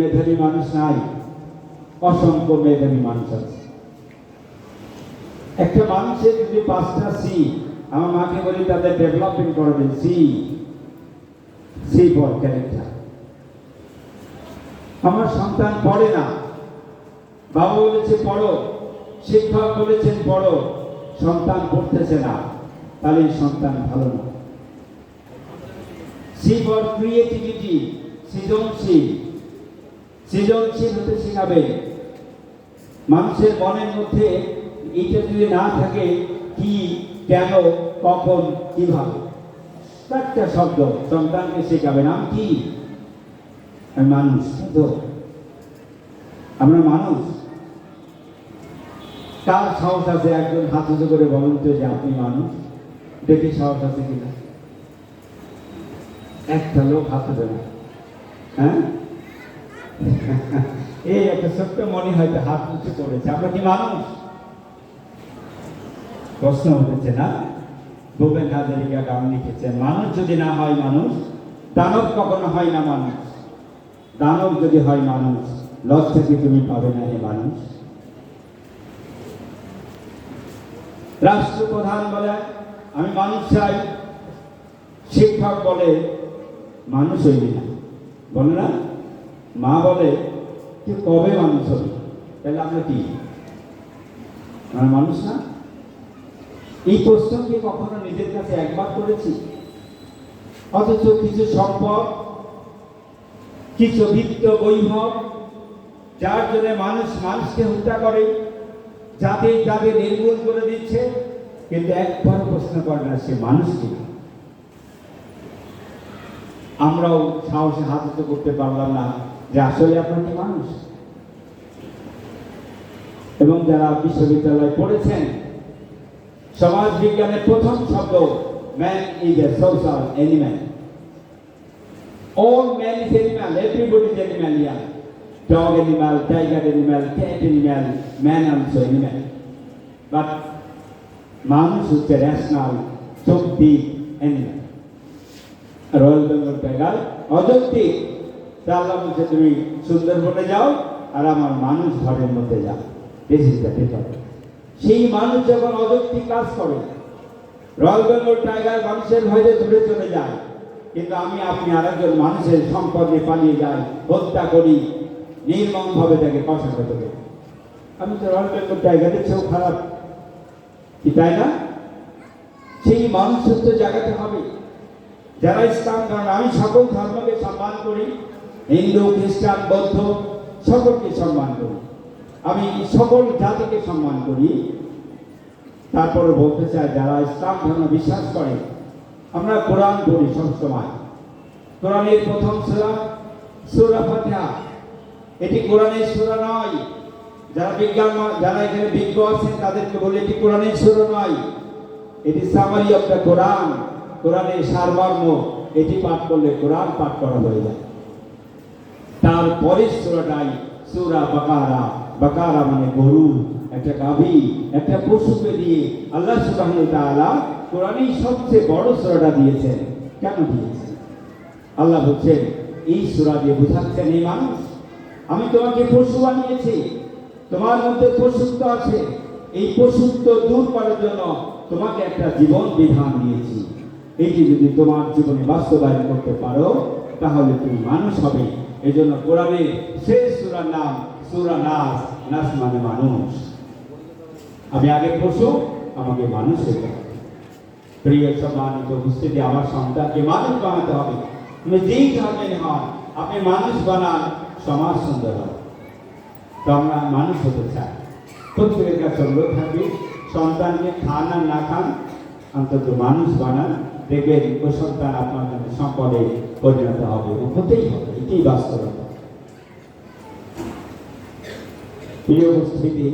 মেধাবী মানুষ নাই, অসংখ্য মেধাবী মানুষ আছে। একটা মানুষের যদি পাঁচটা সি আমার মাকে বলি তাদের ডেভেলপমেন্ট করবেন সি সি ফর ক্যারেক্টার আমার সন্তান পড়ে না, বাবা বলেছে পড়ো, শিক্ষক বলেছেন পড়ো, সন্তান পড়তেছে না, তাহলে সন্তান ভালো না। সি ফর ক্রিয়েটিভিটি সৃজনশীল। সৃজনশীল হতে শেখাবে। মানুষের মনের মধ্যে এটা যদি না থাকে, কি, কেন, কখন, কীভাবে? একটা শব্দ সন্তানকে শেখাবে। নাম কি? মানুষ তো? আমরা মানুষ। কার সাহস আছে একজন হাত উঁচু করে বলুন তো যে আপনি মানুষ? দেখি সাহস আছে কিনা? একটা লোক হাত না হ্যাঁ? এই একটা ছোট্ট মনে হয়তো হাত উঁচু করেছে। আমরা কি মানুষ? প্রশ্ন উঠেছে না? ভূপেন হাজারিকা গান লিখেছেন মানুষ যদি না হয় মানুষ, দানব কখনো হয় না মানুষ। দানব যদি হয় মানুষ, লজ্জা কি তুমি পাবে না হে মানুষ? রাষ্ট্রপ্রধান বলে, আমি মানুষ চাই। শিক্ষক বলে, মানুষ হইবি না। বলে না। মা বলে তুই কবে মানুষ হবে? তাহলে আমরা কি? আমরা মানুষ না? এই প্রশ্ন কি কখনো নিজের কাছে একবার করেছি? অথচ কিছু সম্পদ, কিছু বিত্ত বৈভব, যার জন্য মানুষ মানুষকে হত্যা করে, যাতে যাতে নির্মূল করে দিচ্ছে, কিন্তু একবার প্রশ্ন করে না সে মানুষকে আমরাও সাহসে হাত করতে পারলাম না। যে আসলে আপনার কি মানুষ এবং যারা বিশ্ববিদ্যালয়ে পড়েছেন সমাজ বিজ্ঞানের প্রথম শব্দ man is a social animal All man is animal, everybody is animal, yeah. Dog animal, tiger animal, cat animal, man also animal. But মানুষ হচ্ছে রেশনাল যৌক্তিক অ্যানিমাল রয়্যাল বেঙ্গল টাইগার অযৌক্তিক তা আল্লাহ বলছে, তুমি সুন্দরবনে যাও আর আমার মানুষ ঘরের মধ্যে যাও। দিস ইজ দ্য সেই মানুষ যখন অযৌক্তিক কাজ করে, রয়্যাল বেঙ্গল টাইগার মানুষের ভয়ে দূরে চলে যায়। কিন্তু আমি আপনি আরেকজন মানুষের সম্পদে পালিয়ে যাই, হত্যা করি, নির্মমভাবে তাকে কষা করতে করি। আমি তো রয়্যাল বেঙ্গল টাইগারের চেয়েও খারাপ। কি তাই না? সেই মানুষত্ব জায়গাতে হবে। যারা ইসলাম ধর্ম, আমি সকল ধর্মকে সম্মান করি। হিন্দু, খ্রিস্টান, বৌদ্ধ, সকলকে সম্মান করি। আমি সকল জাতিকে সম্মান করি। তারপরে বলতে চাই, যারা ইসলাম ধর্ম বিশ্বাস করে, আমরা কোরআন পড়ি সবসময়। কোরআনের প্রথম সুরা সুরা ফাতিহা। এটি কোরআনের সুরা নয়। যারা বিজ্ঞান, যারা এখানে বিজ্ঞ আছেন, তাদেরকে বলে এটি কোরআনের সুরা নয়। এটি সামারি অফ দ্য কোরআন কোরআনের সারমর্ম। এটি পাঠ করলে কোরআন পাঠ করা হয়ে যায়। তারপরে সুরাটাই সুরা বাকারা। বাকারা মানে গরু একটা গাভী, একটা পশুকে দিয়ে আল্লাহ সুবহানাহু তাআলা কোরআনেই সবচেয়ে বড় সুরাটা দিয়েছেন। কেন দিয়েছেন? আল্লাহ বলছেন, এই সুরা দিয়ে বোঝাচ্ছেন এই মানুষ? আমি তোমাকে পশু বানিয়েছি, তোমার মধ্যে পশুত্ব আছে। এই পশুত্ব দূর করার জন্য তোমাকে একটা জীবন বিধান দিয়েছি। এটি যদি তোমার জীবনে বাস্তবায়ন করতে পারো, তাহলে তুমি মানুষ হবে। এই জন্য কোরআনের শেষ সুরার নাম সুরা নাস নাস মানে মানুষ। আমি আগে পশু আমাকে মানুষ হতে প্রিয় সম্মানিত উপস্থিতি, আমার সন্তানকে মানুষ বানাতে হবে। তুমি যেই ধর্মের হন আপনি মানুষ বানান, সমাজ সুন্দর হবে। তো আমরা মানুষ হতে চাই। প্রত্যেকের কাছে অনুরোধ থাকবে, সন্তানকে খান আর না খান, অন্তত মানুষ বানান। দেখবেন ওই সন্তান আপনার জন্য সম্পদে পরিণত হবে। এবং হতেই হবে। এটি বাস্তবতা প্রিয় উপস্থিতি